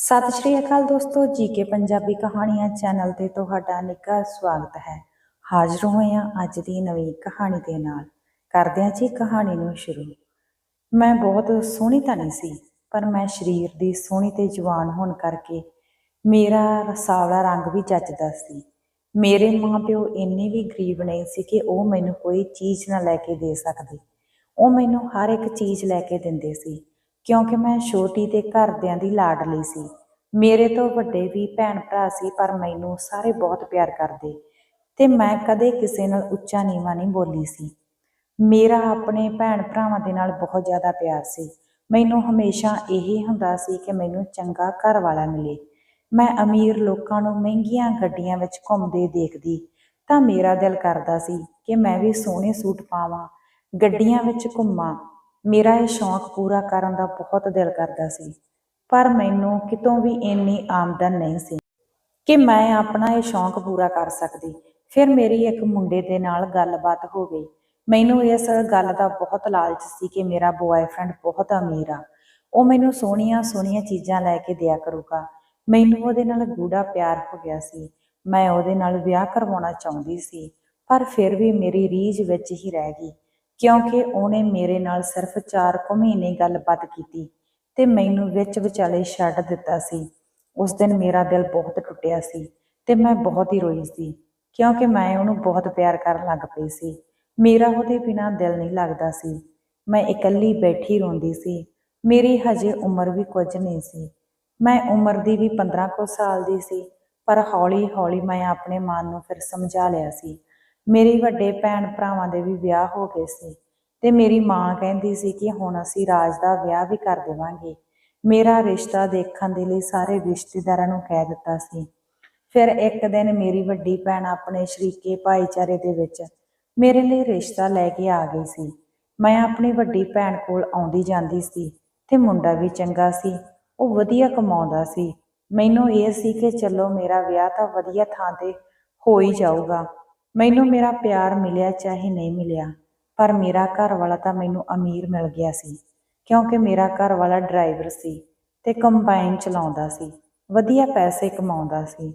ਸਤਿ ਸ਼੍ਰੀ ਅਕਾਲ ਦੋਸਤੋ, ਜੀਕੇ ਪੰਜਾਬੀ ਕਹਾਣੀਆਂ ਚੈਨਲ ਤੇ ਤੁਹਾਡਾ ਨਿੱਘਾ ਸਵਾਗਤ ਹੈ। ਹਾਜ਼ਰ ਹੋਏ ਹਾਂ ਅੱਜ ਦੀ ਨਵੀਂ ਕਹਾਣੀ ਦੇ ਨਾਲ। ਕਰਦੇ ਹਾਂ ਜੀ ਕਹਾਣੀ ਨੂੰ ਸ਼ੁਰੂ। ਮੈਂ ਬਹੁਤ ਸੋਹਣੀ ਤਾਂ ਨਹੀਂ ਸੀ, ਪਰ ਮੈਂ ਸਰੀਰ ਦੀ ਸੋਹਣੀ ਤੇ ਜਵਾਨ ਹੋਣ ਕਰਕੇ ਮੇਰਾ ਰਸਾਵਲਾ ਰੰਗ ਵੀ ਜੱਚਦਾ ਸੀ। ਮੇਰੇ ਮਾਪਿਓ ਇੰਨੇ ਵੀ ਗਰੀਬ ਨਹੀਂ ਸੀ ਕਿ ਉਹ ਮੈਨੂੰ ਕੋਈ ਚੀਜ਼ ਨਾ ਲੈ ਕੇ ਦੇ ਸਕਦੇ। ਉਹ ਮੈਨੂੰ ਹਰ ਇੱਕ ਚੀਜ਼ ਲੈ ਕੇ ਦਿੰਦੇ ਸੀ। ਕਿਉਂਕਿ ਮੈਂ ਛੋਟੀ ਤੇ ਘਰਦਿਆਂ ਦੀ ਲਾਡਲੀ ਸੀ। ਮੇਰੇ ਤੋਂ ਵੱਡੇ ਵੀ ਭੈਣ ਭਰਾ ਸੀ, ਪਰ ਮੈਨੂੰ ਸਾਰੇ ਬਹੁਤ ਪਿਆਰ ਕਰਦੇ ਤੇ ਮੈਂ ਕਦੇ ਕਿਸੇ ਨਾਲ ਉੱਚਾ ਨੀਵਾਂ ਨਹੀਂ ਬੋਲੀ ਸੀ। ਮੇਰਾ ਆਪਣੇ ਭੈਣ ਭਰਾਵਾਂ ਦੇ ਨਾਲ ਬਹੁਤ ਜ਼ਿਆਦਾ ਪਿਆਰ ਸੀ। ਮੈਨੂੰ ਹਮੇਸ਼ਾ ਇਹ ਹੁੰਦਾ ਸੀ ਕਿ ਮੈਨੂੰ ਚੰਗਾ ਘਰ ਵਾਲਾ ਮਿਲੇ। ਮੈਂ ਅਮੀਰ ਲੋਕਾਂ ਨੂੰ ਮਹਿੰਗੀਆਂ ਗੱਡੀਆਂ ਵਿੱਚ ਘੁੰਮਦੇ ਦੇਖਦੀ ਤਾਂ ਮੇਰਾ ਦਿਲ ਕਰਦਾ ਸੀ ਕਿ ਮੈਂ ਵੀ ਸੋਹਣੇ ਸੂਟ ਪਾਵਾਂ, ਗੱਡੀਆਂ ਵਿੱਚ ਘੁੰਮਾਂ ਮੇਰਾ ਇਹ ਸ਼ੌਂਕ ਪੂਰਾ ਕਰਨ ਦਾ ਬਹੁਤ ਦਿਲ ਕਰਦਾ ਸੀ, ਪਰ ਮੈਨੂੰ ਕਿਤੋਂ ਵੀ ਇੰਨੀ ਆਮਦਨ ਨਹੀਂ ਸੀ ਕਿ ਮੈਂ ਆਪਣਾ ਇਹ ਸ਼ੌਂਕ ਪੂਰਾ ਕਰ ਸਕਦੀ। ਫਿਰ ਮੇਰੀ ਇੱਕ ਮੁੰਡੇ ਦੇ ਨਾਲ ਗੱਲਬਾਤ ਹੋ ਗਈ। ਮੈਨੂੰ ਇਸ ਗੱਲ ਦਾ ਬਹੁਤ ਲਾਲਚ ਸੀ ਕਿ ਮੇਰਾ ਬੁਆਏਫ੍ਰੈਂਡ ਬਹੁਤ ਅਮੀਰ ਆ। ਉਹ ਮੈਨੂੰ ਸੋਹਣੀਆਂ ਸੋਹਣੀਆਂ ਚੀਜ਼ਾਂ ਲੈ ਕੇ ਦਿਆ ਕਰੂਗਾ। ਮੈਨੂੰ ਉਹਦੇ ਨਾਲ ਗੂੜਾ ਪਿਆਰ ਹੋ ਗਿਆ ਸੀ। ਮੈਂ ਉਹਦੇ ਨਾਲ ਵਿਆਹ ਕਰਵਾਉਣਾ ਚਾਹੁੰਦੀ ਸੀ, ਪਰ ਫਿਰ ਵੀ ਮੇਰੀ ਰੀਝ ਵਿੱਚ ਹੀ ਰਹਿ ਗਈ। ਕਿਉਂਕਿ ਉਹਨੇ ਮੇਰੇ ਨਾਲ ਸਿਰਫ 4 ਕੁ ਮਹੀਨੇ ਗੱਲਬਾਤ ਕੀਤੀ ਤੇ ਮੈਨੂੰ ਵਿੱਚ ਵਿਚਾਲੇ ਛੱਡ ਦਿੱਤਾ ਸੀ। ਉਸ ਦਿਨ ਮੇਰਾ ਦਿਲ ਬਹੁਤ ਟੁੱਟਿਆ ਸੀ ਤੇ ਮੈਂ ਬਹੁਤ ਹੀ ਰੋਈ ਸੀ ਕਿਉਂਕਿ ਮੈਂ ਉਹਨੂੰ ਬਹੁਤ ਪਿਆਰ ਕਰਨ ਲੱਗ ਪਈ ਸੀ। ਮੇਰਾ ਉਹਦੇ ਬਿਨਾਂ ਦਿਲ ਨਹੀਂ ਲੱਗਦਾ ਸੀ। ਮੈਂ ਇਕੱਲੀ ਬੈਠੀ ਰੋਂਦੀ ਸੀ। ਮੇਰੀ ਹਜੇ ਉਮਰ ਵੀ ਕੁਝ ਨਹੀਂ ਸੀ। ਮੈਂ ਉਮਰ ਦੀ ਵੀ 15 ਕੁ ਸਾਲ ਦੀ ਸੀ ਪਰ ਹੌਲੀ ਹੌਲੀ ਮੈਂ ਆਪਣੇ ਮਨ ਨੂੰ ਫਿਰ ਸਮਝਾ ਲਿਆ ਸੀ ਮੇਰੇ ਵੱਡੇ ਭੈਣ ਭਰਾਵਾਂ ਦੇ ਵੀ ਵਿਆਹ ਹੋ ਗਏ ਸੀ ਤੇ ਮੇਰੀ ਮਾਂ ਕਹਿੰਦੀ ਸੀ ਕਿ ਹੁਣ ਅਸੀਂ ਰਾਜ ਦਾ ਵਿਆਹ ਵੀ ਕਰ ਦੇਵਾਂਗੇ। ਮੇਰਾ ਰਿਸ਼ਤਾ ਦੇਖਣ ਦੇ ਲਈ ਸਾਰੇ ਰਿਸ਼ਤੇਦਾਰਾਂ ਨੂੰ ਕਹਿ ਦਿੱਤਾ ਸੀ। ਫਿਰ ਇੱਕ ਦਿਨ ਮੇਰੀ ਵੱਡੀ ਭੈਣ ਆਪਣੇ ਸ਼ਰੀਕੇ ਭਾਈਚਾਰੇ ਦੇ ਵਿੱਚ ਮੇਰੇ ਲਈ ਰਿਸ਼ਤਾ ਲੈ ਕੇ ਆ ਗਈ ਸੀ। ਮੈਂ ਆਪਣੀ ਵੱਡੀ ਭੈਣ ਕੋਲ ਆਉਂਦੀ ਜਾਂਦੀ ਸੀ ਤੇ ਮੁੰਡਾ ਵੀ ਚੰਗਾ ਸੀ, ਉਹ ਵਧੀਆ ਕਮਾਉਂਦਾ ਸੀ। ਮੈਨੂੰ ਇਹ ਸੀ ਕਿ ਚਲੋ ਮੇਰਾ ਵਿਆਹ ਤਾਂ ਵਧੀਆ ਥਾਂ ਤੇ ਹੋ ਹੀ ਜਾਊਗਾ। ਮੈਨੂੰ ਮੇਰਾ ਪਿਆਰ ਮਿਲਿਆ ਚਾਹੇ ਨਹੀਂ ਮਿਲਿਆ ਪਰ ਮੇਰਾ ਘਰ ਵਾਲਾ ਤਾਂ ਮੈਨੂੰ ਅਮੀਰ ਮਿਲ ਗਿਆ ਸੀ ਕਿਉਂਕਿ ਮੇਰਾ ਘਰ ਵਾਲਾ ਡਰਾਈਵਰ ਸੀ ਤੇ ਕੰਬਾਈਨ ਚਲਾਉਂਦਾ ਸੀ ਵਧੀਆ ਪੈਸੇ ਕਮਾਉਂਦਾ ਸੀ।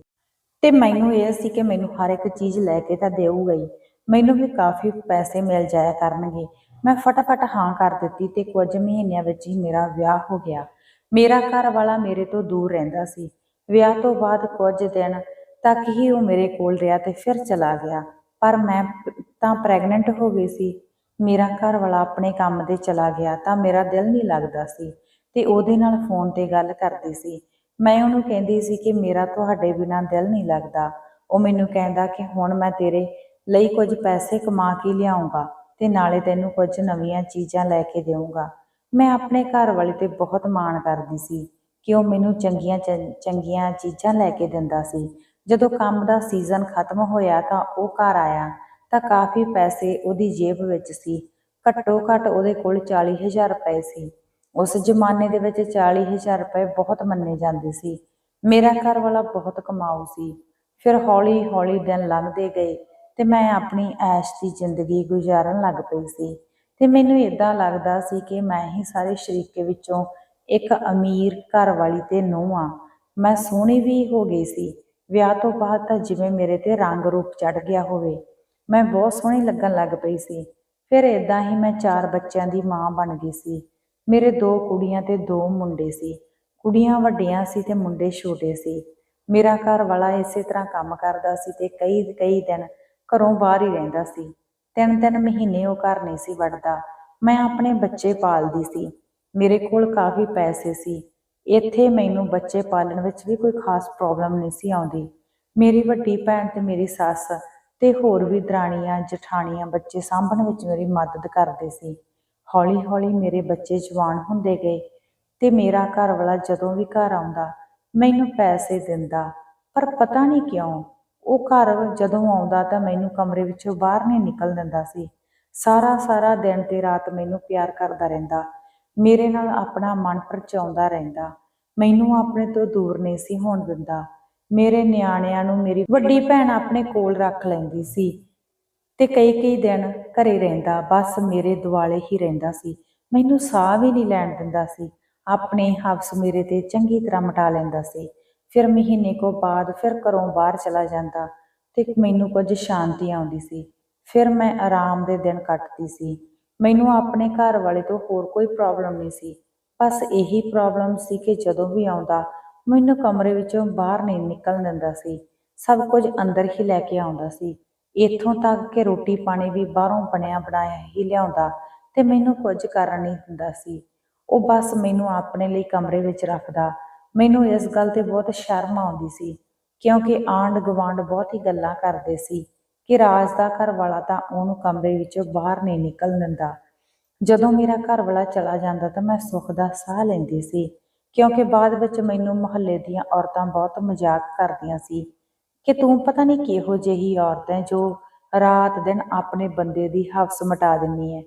ਤੇ ਮੈਨੂੰ ਇਹ ਸੀ ਕਿ ਮੈਨੂੰ ਹਰ ਇੱਕ ਚੀਜ਼ ਲੈ ਕੇ ਤਾਂ ਦੇਊਗਾ ਹੀ ਮੈਨੂੰ ਵੀ ਕਾਫੀ ਪੈਸੇ ਮਿਲ ਜਾਇਆ ਕਰਨਗੇ। ਮੈਂ ਫਟਾਫਟ ਹਾਂ ਕਰ ਦਿੱਤੀ ਤੇ ਕੁਝ ਮਹੀਨਿਆਂ ਵਿੱਚ ਹੀ ਮੇਰਾ ਵਿਆਹ ਹੋ ਗਿਆ। ਮੇਰਾ ਘਰ ਵਾਲਾ ਮੇਰੇ ਤੋਂ ਦੂਰ ਰਹਿੰਦਾ ਸੀ। ਵਿਆਹ ਤੋਂ ਬਾਅਦ ਕੁਝ ਦਿਨ ਤੱਕ ਹੀ ਉਹ ਮੇਰੇ ਕੋਲ ਰਿਹਾ ਤੇ ਫਿਰ ਚਲਾ ਗਿਆ। ਪਰ ਮੈਂ ਤਾਂ ਪ੍ਰੈਗਨੈਂਟ ਹੋ ਗਈ ਸੀ। ਮੇਰਾ ਘਰ ਵਾਲਾ ਆਪਣੇ ਕੰਮ ਤੇ ਚਲਾ ਗਿਆ ਤਾਂ ਮੇਰਾ ਦਿਲ ਨਹੀਂ ਲੱਗਦਾ ਸੀ ਤੇ ਉਹਦੇ ਨਾਲ ਫੋਨ ਤੇ ਗੱਲ ਕਰਦੀ ਸੀ। ਮੈਂ ਉਹਨੂੰ ਕਹਿੰਦੀ ਸੀ ਕਿ ਮੇਰਾ ਤੁਹਾਡੇ ਬਿਨਾਂ ਦਿਲ ਨਹੀਂ ਲੱਗਦਾ। ਉਹ ਮੈਨੂੰ ਕਹਿੰਦਾ ਕਿ ਹੁਣ ਮੈਂ ਤੇਰੇ ਲਈ ਕੁਝ ਪੈਸੇ ਕਮਾ ਕੇ ਲਿਆਉਂਗਾ ਤੇ ਨਾਲੇ ਤੈਨੂੰ ਕੁਝ ਨਵੀਆਂ ਚੀਜ਼ਾਂ ਲੈ ਕੇ ਦੇਵਾਂਗਾ ਮੈਂ ਆਪਣੇ ਘਰ ਵਾਲੇ ਤੇ ਬਹੁਤ ਮਾਣ ਕਰਦੀ ਸੀ ਕਿ ਉਹ ਮੈਨੂੰ ਚੰਗੀਆਂ ਚੰ- ਚੰਗੀਆਂ ਚੀਜ਼ਾਂ ਲੈ ਕੇ ਦਿੰਦਾ ਸੀ। ਜਦੋਂ ਕੰਮ ਦਾ ਸੀਜ਼ਨ ਖਤਮ ਹੋਇਆ ਤਾਂ ਉਹ ਘਰ ਆਇਆ, ਤਾਂ ਕਾਫੀ ਪੈਸੇ ਉਹਦੀ ਜੇਬ ਵਿੱਚ ਸੀ। ਘੱਟੋ ਘੱਟ ਉਹਦੇ ਕੋਲ 40000 ਰੁਪਏ ਸੀ। ਉਸ ਜ਼ਮਾਨੇ ਦੇ ਵਿੱਚ 40000 ਰੁਪਏ ਬਹੁਤ ਮੰਨੇ ਜਾਂਦੇ ਸੀ। ਮੇਰਾ ਘਰ ਵਾਲਾ ਬਹੁਤ ਕਮਾਊ ਸੀ। ਫਿਰ ਹੌਲੀ ਹੌਲੀ ਦਿਨ ਲੰਘਦੇ ਗਏ ਤੇ ਮੈਂ ਆਪਣੀ ਐਸ਼ ਦੀ ਜ਼ਿੰਦਗੀ ਗੁਜ਼ਾਰਨ ਲੱਗ ਪਈ ਸੀ। ਤੇ ਮੈਨੂੰ ਇਦਾਂ ਲੱਗਦਾ ਸੀ ਕਿ ਮੈਂ ਹੀ ਸਾਰੇ ਸ਼ਰੀਕੇ ਵਿੱਚੋਂ ਇੱਕ ਅਮੀਰ ਘਰ ਵਾਲੀ ਤੇ ਨੂੰਹ ਆ ਮੈਂ ਸੋਹਣੀ ਵੀ ਹੋ ਗਈ ਸੀ। ਵਿਆਹ ਤੋਂ ਬਾਅਦ ਤਾਂ ਜਿਵੇਂ ਮੇਰੇ ਤੇ ਰੰਗ ਰੂਪ ਚੜ ਗਿਆ ਹੋਵੇ, ਮੈਂ ਬਹੁਤ ਸੋਹਣੀ ਲੱਗਣ ਲੱਗ ਪਈ ਸੀ। ਫਿਰ ਇਦਾਂ ਹੀ ਮੈਂ ਚਾਰ ਬੱਚਿਆਂ ਦੀ ਮਾਂ ਬਣ ਗਈ ਸੀ। ਮੇਰੇ ਦੋ ਕੁੜੀਆਂ ਤੇ ਦੋ ਮੁੰਡੇ ਸੀ। ਕੁੜੀਆਂ ਵੱਡੀਆਂ ਸੀ ਤੇ ਮੁੰਡੇ ਛੋਟੇ ਸੀ। ਮੇਰਾ ਘਰ ਵਾਲਾ ਇਸੇ ਤਰ੍ਹਾਂ ਕੰਮ ਕਰਦਾ ਸੀ ਤੇ ਕਈ ਕਈ ਦਿਨ ਘਰੋਂ ਬਾਹਰ ਹੀ ਰਹਿੰਦਾ ਸੀ। ਤਿੰਨ ਤਿੰਨ ਮਹੀਨੇ ਉਹ ਘਰ ਨਹੀਂ ਸੀ ਵੜਦਾ। ਮੈਂ ਆਪਣੇ ਬੱਚੇ ਪਾਲਦੀ ਸੀ। ਮੇਰੇ ਕੋਲ ਕਾਫੀ ਪੈਸੇ ਸੀ। ਇੱਥੇ ਮੈਨੂੰ ਬੱਚੇ ਪਾਲਣ ਵਿੱਚ ਵੀ ਕੋਈ ਖਾਸ ਪ੍ਰੋਬਲਮ ਨਹੀਂ ਸੀ ਆਉਂਦੀ। ਮੇਰੀ ਵੱਡੀ ਭੈਣ ਤੇ ਮੇਰੀ ਸੱਸ ਤੇ ਹੋਰ ਵੀ ਦਰਾਣੀਆਂ, ਜਠਾਣੀਆਂ ਬੱਚੇ ਸਾਂਭਣ ਵਿੱਚ ਮੇਰੀ ਮਦਦ ਕਰਦੇ ਸੀ। ਹੌਲੀ ਹੌਲੀ ਮੇਰੇ ਬੱਚੇ ਜਵਾਨ ਹੁੰਦੇ ਗਏ ਤੇ ਮੇਰਾ ਘਰ ਵਾਲਾ ਜਦੋਂ ਵੀ ਘਰ ਆਉਂਦਾ, ਮੈਨੂੰ ਪੈਸੇ ਦਿੰਦਾ, ਪਰ ਪਤਾ ਨਹੀਂ ਕਿਉਂ, ਉਹ ਘਰ ਜਦੋਂ ਆਉਂਦਾ ਤਾਂ ਮੈਨੂੰ ਕਮਰੇ ਵਿੱਚੋਂ ਬਾਹਰ ਨਹੀਂ ਨਿਕਲ ਦਿੰਦਾ ਸੀ। ਸਾਰਾ ਸਾਰਾ ਦਿਨ ਤੇ ਰਾਤ ਮੈਨੂੰ ਪਿਆਰ ਕਰਦਾ ਰਹਿੰਦਾ। ਮੇਰੇ ਨਾਲ ਆਪਣਾ ਮਨ ਪਰਚਾਉਂਦਾ ਰਹਿੰਦਾ। ਮੈਨੂੰ ਆਪਣੇ ਤੋਂ ਦੂਰ ਨਹੀਂ ਸੀ ਹੋਣ ਦਿੰਦਾ। ਮੇਰੇ ਨਿਆਣਿਆਂ ਨੂੰ ਮੇਰੀ ਵੱਡੀ ਭੈਣ ਆਪਣੇ ਕੋਲ ਰੱਖ ਲੈਂਦੀ ਸੀ ਤੇ ਕਈ ਕਈ ਦਿਨ ਘਰੇ ਰਹਿੰਦਾ, ਬਸ ਮੇਰੇ ਦੁਆਲੇ ਹੀ ਰਹਿੰਦਾ ਸੀ। ਮੈਨੂੰ ਸਾਹ ਵੀ ਨਹੀਂ ਲੈਣ ਦਿੰਦਾ ਸੀ। ਆਪਣੇ ਹਵਸ ਮੇਰੇ ਤੇ ਚੰਗੀ ਤਰ੍ਹਾਂ ਮਟਾ ਲੈਂਦਾ ਸੀ। ਫਿਰ ਮਹੀਨੇ ਕੋ ਬਾਅਦ ਫਿਰ ਘਰੋਂ ਬਾਹਰ ਚਲਾ ਜਾਂਦਾ ਤੇ ਮੈਨੂੰ ਕੁਝ ਸ਼ਾਂਤੀ ਆਉਂਦੀ ਸੀ। ਫਿਰ ਮੈਂ ਆਰਾਮ ਦੇ ਦਿਨ ਕੱਟਦੀ ਸੀ। ਮੈਨੂੰ ਆਪਣੇ ਘਰ ਵਾਲੇ ਤੋਂ ਹੋਰ ਕੋਈ ਪ੍ਰੋਬਲਮ ਨਹੀਂ ਸੀ। ਬਸ ਇਹੀ ਪ੍ਰੋਬਲਮ ਸੀ ਕਿ ਜਦੋਂ ਵੀ ਆਉਂਦਾ, ਮੈਨੂੰ ਕਮਰੇ ਵਿੱਚੋਂ ਬਾਹਰ ਨਹੀਂ ਨਿਕਲਣ ਦਿੰਦਾ ਸੀ। ਸਭ ਕੁਝ ਅੰਦਰ ਹੀ ਲੈ ਕੇ ਆਉਂਦਾ ਸੀ। ਇੱਥੋਂ ਤੱਕ ਕਿ ਰੋਟੀ ਪਾਣੀ ਵੀ ਬਾਹਰੋਂ ਬਣਿਆ ਬਣਾਇਆ ਹੀ ਲਿਆਉਂਦਾ ਤੇ ਮੈਨੂੰ ਕੁਝ ਕਰਨ ਨਹੀਂ ਦਿੰਦਾ ਸੀ। ਉਹ ਬਸ ਮੈਨੂੰ ਆਪਣੇ ਲਈ ਕਮਰੇ ਵਿੱਚ ਰੱਖਦਾ। ਮੈਨੂੰ ਇਸ ਗੱਲ ਤੇ ਬਹੁਤ ਸ਼ਰਮ ਆਉਂਦੀ ਸੀ, ਕਿਉਂਕਿ ਆਂਢ ਗੁਆਂਢ ਬਹੁਤ ਹੀ ਗੱਲਾਂ ਕਰਦੇ ਸੀ। ਕਿ ਰਾਜ ਦਾ ਘਰ ਵਾਲਾ ਤਾਂ ਉਹਨੂੰ ਕਮਰੇ ਵਿੱਚੋਂ ਬਾਹਰ ਨਹੀਂ ਨਿਕਲ ਦਿੰਦਾ। ਜਦੋਂ ਮੇਰਾ ਘਰ ਵਾਲਾ ਚਲਾ ਜਾਂਦਾ ਤਾਂ ਮੈਂ ਸੁੱਖ ਦਾ ਸਾਹ ਲੈਂਦੀ ਸੀ, ਕਿਉਂਕਿ ਬਾਅਦ ਵਿੱਚ ਮੈਨੂੰ ਮੁਹੱਲੇ ਦੀਆਂ ਔਰਤਾਂ ਬਹੁਤ ਮਜ਼ਾਕ ਕਰਦੀਆਂ ਸੀ ਕਿ ਤੂੰ ਪਤਾ ਨਹੀਂ ਕਿਹੋ ਜਿਹੀ ਔਰਤ ਹੈ ਜੋ ਰਾਤ ਦਿਨ ਆਪਣੇ ਬੰਦੇ ਦੀ ਹਵਸ ਮਟਾ ਦਿੰਨੀ ਹੈ।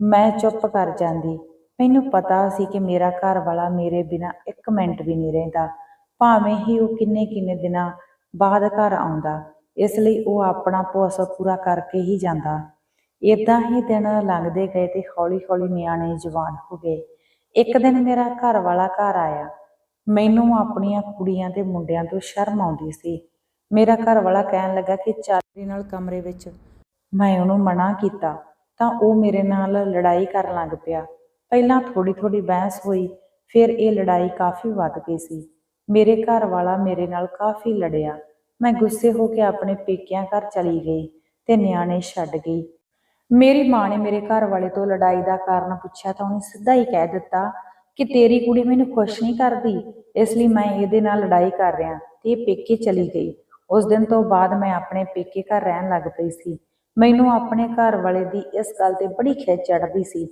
ਮੈਂ ਚੁੱਪ ਕਰ ਜਾਂਦੀ। ਮੈਨੂੰ ਪਤਾ ਸੀ ਕਿ ਮੇਰਾ ਘਰ ਵਾਲਾ ਮੇਰੇ ਬਿਨਾ ਇੱਕ ਮਿੰਟ ਵੀ ਨਹੀਂ ਰਹਿੰਦਾ। ਭਾਵੇਂ ਹੀ ਉਹ ਕਿੰਨੇ ਕਿੰਨੇ ਦਿਨਾਂ ਬਾਅਦ ਘਰ ਆਉਂਦਾ। ਇਸ ਲਈ ਉਹ ਆਪਣਾ ਪੁੱਸ ਪੂਰਾ ਕਰਕੇ ਹੀ ਜਾਂਦਾ। ਇਦਾਂ ਹੀ ਦਿਨ ਲੰਘਦੇ ਗਏ ਤੇ ਹੌਲੀ-ਹੌਲੀ ਨਿਆਣੇ ਜਵਾਨ ਹੋ ਗਏ। ਇੱਕ ਦਿਨ ਮੇਰਾ ਘਰ ਵਾਲਾ ਘਰ ਆਇਆ। ਮੈਨੂੰ ਆਪਣੀਆਂ ਕੁੜੀਆਂ ਤੇ ਮੁੰਡਿਆਂ ਤੋਂ ਸ਼ਰਮ ਆਉਂਦੀ ਸੀ। ਮੇਰਾ ਘਰ ਵਾਲਾ ਕਹਿਣ ਲੱਗਾ ਕਿ ਚੱਲ ਨਾਲ ਕਮਰੇ ਵਿੱਚ ਮੈਂ ਉਹਨੂੰ ਮਨਾ ਕੀਤਾ, ਤਾਂ ਉਹ ਮੇਰੇ ਨਾਲ ਲੜਾਈ ਕਰਨ ਲੱਗ ਪਿਆ। ਪਹਿਲਾਂ ਥੋੜੀ ਥੋੜੀ ਬਹਿਸ ਹੋਈ, ਫਿਰ ਇਹ ਲੜਾਈ ਕਾਫੀ ਵੱਧ ਗਈ ਸੀ। ਮੇਰੇ ਘਰ ਵਾਲਾ ਮੇਰੇ ਨਾਲ ਕਾਫੀ ਲੜਿਆ। ਮੈਂ ਗੁੱਸੇ ਹੋ ਕੇ ਆਪਣੇ ਪੇਕਿਆਂ ਘਰ ਚਲੀ ਗਈ ਤੇ ਨਿਆਣੇ ਛੱਡ ਗਈ। ਮੇਰੀ ਮਾਂ ਨੇ ਮੇਰੇ ਘਰ ਵਾਲੇ ਤੋਂ ਲੜਾਈ ਦਾ ਕਾਰਨ ਪੁੱਛਿਆ ਤਾਂ ਉਹਨੇ ਸਿੱਧਾ ਹੀ ਕਹਿ ਦਿੱਤਾ ਕਿ ਤੇਰੀ ਕੁੜੀ ਮੈਨੂੰ ਖੁਸ਼ ਨਹੀਂ ਕਰਦੀ ਇਸ ਲਈ ਮੈਂ ਇਹਦੇ ਨਾਲ ਲੜਾਈ ਕਰ ਰਿਹਾ ਤੇ ਪੇਕੇ ਚਲੀ ਗਈ। ਉਸ ਦਿਨ ਤੋਂ ਬਾਅਦ ਮੈਂ ਆਪਣੇ ਪੇਕੇ ਘਰ ਰਹਿਣ ਲੱਗ ਪਈ ਸੀ। ਮੈਨੂੰ ਆਪਣੇ ਘਰ ਵਾਲੇ ਦੀ ਇਸ ਗੱਲ ਤੇ ਬੜੀ ਖਿੱਚ ਚੜ੍ਹਦੀ ਸੀ